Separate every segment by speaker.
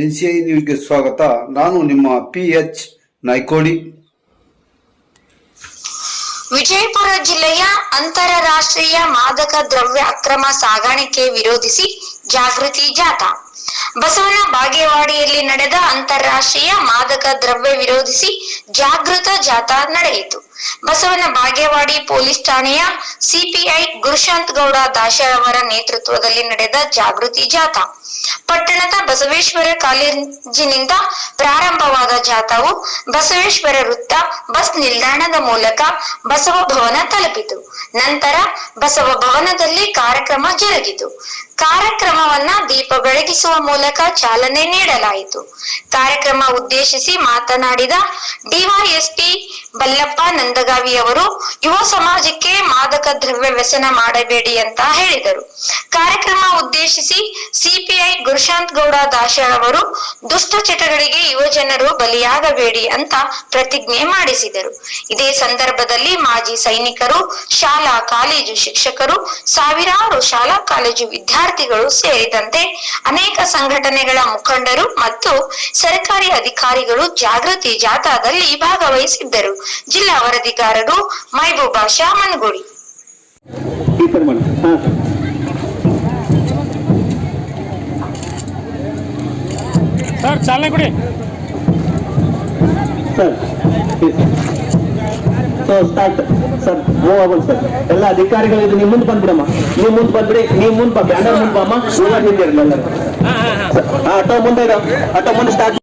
Speaker 1: NCI ನ್ಯೂಸ್ಗೆ ಸ್ವಾಗತ. ನಾನು ನಿಮ್ಮ ಪಿ ಎಚ್ ನಾಯ್ಕೋಡಿ
Speaker 2: ವಿಜಯಪುರ ಜಿಲ್ಲೆಯ ಅಂತಾರಾಷ್ಟ್ರೀಯ ಮಾದಕ ದ್ರವ್ಯ ಅಕ್ರಮ ಸಾಗಾಣಿಕೆ ವಿರೋಧಿಸಿ ಜಾಗೃತಿ ಜಾಥಾ. ಬಸವನ ಬಾಗೇವಾಡಿಯಲ್ಲಿ ನಡೆದ ಅಂತಾರಾಷ್ಟ್ರೀಯ ಮಾದಕ ದ್ರವ್ಯ ವಿರೋಧಿಸಿ ಜಾಗೃತ ಜಾಥಾ ನಡೆಯಿತು. ಬಸವನ ಬಾಗೇವಾಡಿ ಪೊಲೀಸ್ ಠಾಣೆಯ ಸಿಪಿಐ ಗುರುಶಾಂತ್ ಗೌಡ ದಾಶ ಅವರ ನೇತೃತ್ವದಲ್ಲಿ ನಡೆದ ಜಾಗೃತಿ ಜಾಥಾ. ಪಟ್ಟಣದ ಬಸವೇಶ್ವರ ಕಾಲೇಜಿನಿಂದ ಪ್ರಾರಂಭವಾದ ಜಾಥಾವು ಬಸವೇಶ್ವರ ವೃತ್ತ ಬಸ್ ನಿಲ್ದಾಣದ ಮೂಲಕ ಬಸವ ಭವನ ತಲುಪಿತು. ನಂತರ ಬಸವ ಭವನದಲ್ಲಿ ಕಾರ್ಯಕ್ರಮ ಜರುಗಿತು. ಕಾರ್ಯಕ್ರಮವನ್ನ ದೀಪ ಬೆಳಗಿಸುವ ಮೂಲಕ ಚಾಲನೆ ನೀಡಲಾಯಿತು. ಕಾರ್ಯಕ್ರಮ ಉದ್ದೇಶಿಸಿ ಮಾತನಾಡಿದ ಡಿವೈಎಸ್ಪಿ ಬಲ್ಲಪ್ಪ ನಂದಗಾವಿ ಅವರು, ಯುವ ಸಮಾಜಕ್ಕೆ ಮಾದಕ ದ್ರವ್ಯ ವ್ಯಸನ ಮಾಡಬೇಡಿ ಅಂತ ಹೇಳಿದರು. ಕಾರ್ಯಕ್ರಮ ಉದ್ದೇಶಿಸಿ ಸಿಪಿಐ ಗುರುಶಾಂತ್ ಗೌಡ ದಾಶಾಳ್ ಅವರು, ದುಷ್ಟ ಚಟಗಳಿಗೆ ಯುವಜನರು ಬಲಿಯಾಗಬೇಡಿ ಅಂತ ಪ್ರತಿಜ್ಞೆ ಮಾಡಿಸಿದರು. ಇದೇ ಸಂದರ್ಭದಲ್ಲಿ ಮಾಜಿ ಸೈನಿಕರು, ಶಾಲಾ ಕಾಲೇಜು ಶಿಕ್ಷಕರು, ಸಾವಿರಾರು ಶಾಲಾ ಕಾಲೇಜು ವಿದ್ಯಾರ್ಥಿಗಳು ಸೇರಿದಂತೆ ಅನೇಕ ಸಂಘಟನೆಗಳ ಮುಖಂಡರು ಮತ್ತು ಸರ್ಕಾರಿ ಅಧಿಕಾರಿಗಳು ಜಾಗೃತಿ ಜಾಥಾದಲ್ಲಿ ಭಾಗವಹಿಸಿದ್ದರು. ಜಿಲ್ಲಾ ವರದಿಗಾರರು ಮೈಬೂಬಾ ಶಾ ಮನಗುಡಿ
Speaker 3: ಸರ್ ಚಾಲನೆ ಕೊಡಿ.
Speaker 4: Sir so start sir move ಆಗೋದು ಸರ್. ಎಲ್ಲ ಅಧಿಕಾರಿಗಳು ಇದು ನಿಮ್ಮ ಮುಂದೆ ಬಂದ್ಬಿಡಮ್ಮ. ನೀವು ಮುಂದೆ ಬಂದ್ಬಿಡಿ ನೀವು ಮುಂದೆ ಬಾ ಬ್ಯಾನರ್ ಮುಂದೆ ಬಾಮ್ಮ ಇವಾಗ ಹಿಂದಿರಲ್ಲ ಎಲ್ಲರೂ. ಆಟೋ ಮುಂದೆ ಇರೋ. ಆಟೋ ಮುಂದೆ ಸ್ಟಾರ್ಟ್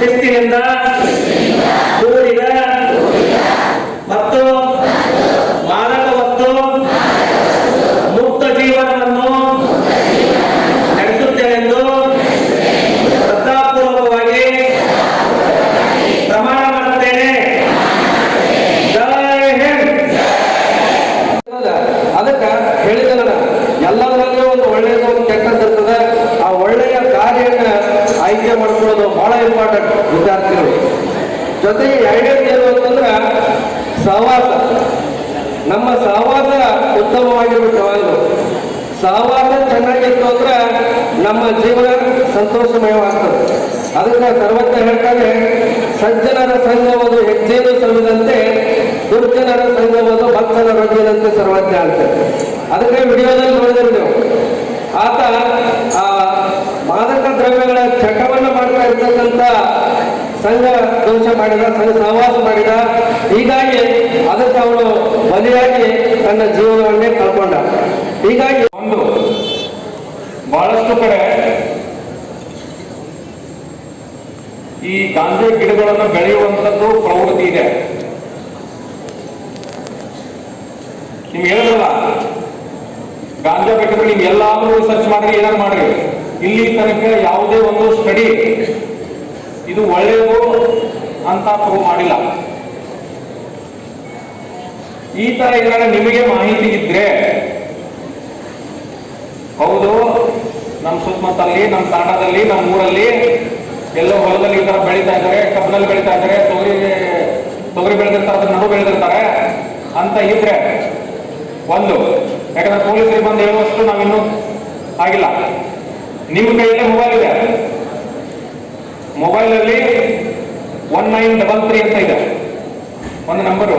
Speaker 5: festividad, ಆಯ್ಕೆ ಮಾಡ್ಕೊಳ್ಳೋದು ಬಹಳ ಇಂಪಾರ್ಟೆಂಟ್ ವಿದ್ಯಾರ್ಥಿಗಳು. ಜೊತೆಗೆ ಎರಡನೇದು ಏನು ಅಂತಂದ್ರೆ, ಸಹವಾಸ. ನಮ್ಮ ಸಹವಾಸ ಉತ್ತಮವಾಗಿರ್ಬೇಕು ಯಾವಾಗಲೂ ಸಹವಾಸ ಚೆನ್ನಾಗಿತ್ತು ಅಂದ್ರೆ ನಮ್ಮ ಜೀವನ ಸಂತೋಷಮಯವಾಗ್ತದೆ. ಅದಕ್ಕೆ ಸರ್ವಜ್ಞ ಹೇಳ್ತಾರೆ, ಸಜ್ಜನರ ಸಂಘವದು ಹೆಜ್ಜೆನು ಸಲ್ಲದಂತೆ ದುರ್ಜನರ ಸಂಘವದು ಭಕ್ತನ ರೊಜ್ಜಿನಂತೆ ಸರ್ವಜ್ಞ ಆಗ್ತದೆ ಅದಕ್ಕೆ ವಿಡಿಯೋದಲ್ಲಿ ನೋಡಿದ್ರೆ ನೀವು. ಆತ, ಆ ಮಾದಕ ದ್ರವ್ಯಗಳ ಚಟವನ್ನ ಮಾಡ್ತಾ ಇರ್ತಕ್ಕಂಥ ಸಂಘ ದೋಷ ಮಾಡಿದ, ಸಂಘ ಸಹವಾಸ ಮಾಡಿದ, ಹೀಗಾಗಿ ಅದಕ್ಕೆ ಅವನು ಬಲಿಯಾಗಿ ತನ್ನ ಜೀವನವನ್ನೇ ಕಳ್ಕೊಂಡ. ಹೀಗಾಗಿ
Speaker 6: ಒಂದು, ಬಹಳಷ್ಟು ಕಡೆ ಈ ಗಾಂಜಾ ಗಿಡಗಳನ್ನು ಬೆಳೆಯುವಂಥದ್ದು ಪ್ರವೃತ್ತಿ ಇದೆ. ನಿಮ್ಗೆ ಹೇಳಿದ್ರಲ್ಲ ಗಾಂಜಾ ಬೇಕಾದ್ರೆ ನೀವು ರಿಸರ್ಚ್ ಮಾಡ್ರಿ ಏನಾರು ಮಾಡ್ರಿ. ಇಲ್ಲಿ ತನಕ ಯಾವುದೇ ಒಂದು ಸ್ಟಡಿ ಇದು ಒಳ್ಳೆಯದು ಅಂತ ಪ್ರೂವ್ ಮಾಡಿಲ್ಲ. ಈ ತರ ಏನಾದ್ರೆ ನಿಮಗೆ ಮಾಹಿತಿ ಇದ್ರೆ, ಹೌದು ನಮ್ಮ ಸುತ್ತಮುತ್ತಲ್ಲಿ ನಮ್ಮ ತಾಂಡದಲ್ಲಿ ನಮ್ಮ ಊರಲ್ಲಿ ಎಲ್ಲೋ ಹೊಲದಲ್ಲಿ ಈ ತರ ಬೆಳೀತಾ ಇದ್ದಾರೆ ಕಬ್ಬನಲ್ಲಿ ಬೆಳೀತಾ ಇದ್ದಾರೆ ತೊಗರಿ ತೊಗರಿ ಬೆಳೆದಿರ್ತಾರೆ, ಅದನ್ನ ನಡು ಬೆಳೆದಿರ್ತಾರೆ ಅಂತ ಇದ್ರೆ, ಒಂದು, ಯಾಕಂದ್ರೆ ಪೊಲೀಸರಿಗೆ ಬಂದು ಹೇಳುವಷ್ಟು ನಾವಿನ್ನೂ ಆಗಿಲ್ಲ. ನಿಮ್ಮ ಕೈಯಲ್ಲೇ ಮೊಬೈಲ್ ಇದೆ? ಮೊಬೈಲ್ ಅಲ್ಲಿ ಒನ್ ನೈನ್ ಡಬಲ್ ತ್ರೀ ಅಂತ ಇದೆ. ಒಂದು number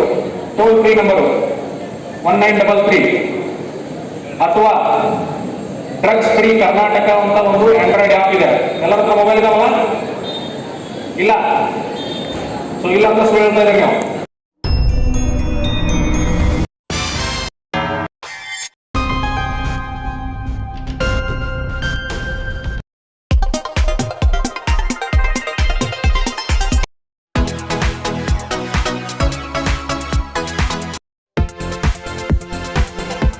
Speaker 6: toll free number one nine double three ಅಥವಾ ಡ್ರಗ್ಸ್ ಫ್ರೀ ಕರ್ನಾಟಕ ಅಂತ ಒಂದು ಆಂಡ್ರಾಯ್ಡ್ ಆ್ಯಪ್ ಇದೆ. ಎಲ್ಲರ ಮೊಬೈಲ್ ಇದಾವಲ್ಲ? ಇಲ್ಲ. ಸೊ ಇಲ್ಲ ಅಂತ ಹೇಳ್ತಾ ಇದ್ದೀರಿ ನೀವು.